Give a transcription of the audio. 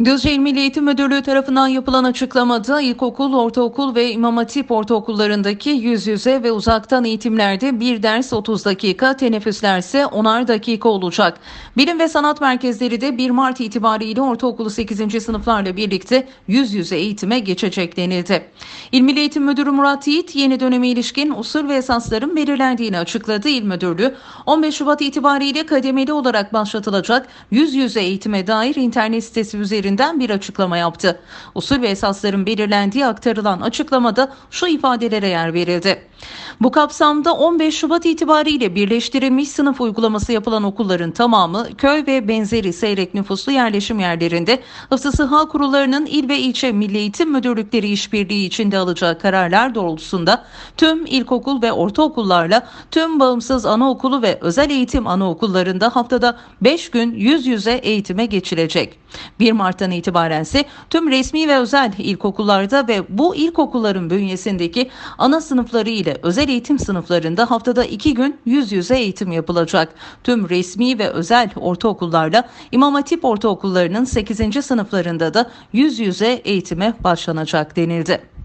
İl Milli Eğitim Müdürlüğü tarafından yapılan açıklamada ilkokul, ortaokul ve İmam Hatip ortaokullarındaki yüz yüze ve uzaktan eğitimlerde bir ders 30 dakika, teneffüsler ise 10'ar dakika olacak. Bilim ve sanat merkezleri de 1 Mart itibariyle ortaokulu 8. sınıflarla birlikte yüz yüze eğitime geçecek denildi. İl Milli Eğitim Müdürü Murat Yiğit yeni döneme ilişkin usul ve esasların belirlendiğini açıkladı. İl Müdürlüğü 15 Şubat itibariyle kademeli olarak başlatılacak yüz yüze eğitime dair internet sitesi üzerinden bir açıklama yaptı. Usul ve esasların belirlendiği aktarılan açıklamada şu ifadelere yer verildi. Bu kapsamda 15 Şubat itibariyle birleştirilmiş sınıf uygulaması yapılan okulların tamamı köy ve benzeri seyrek nüfuslu yerleşim yerlerinde Hıfzı Sıha Kurullarının il ve ilçe milli eğitim müdürlükleri işbirliği içinde alacağı kararlar doğrultusunda tüm ilkokul ve ortaokullarla tüm bağımsız anaokulu ve özel eğitim anaokullarında haftada 5 gün yüz yüze eğitime geçilecek. 1 Mart'tan itibaren ise tüm resmi ve özel ilkokullarda ve bu ilkokulların bünyesindeki ana sınıfları ile özel eğitim sınıflarında haftada 2 gün yüz yüze eğitim yapılacak. Tüm resmi ve özel ortaokullarla İmam Hatip ortaokullarının 8. sınıflarında da yüz yüze eğitime başlanacak denildi.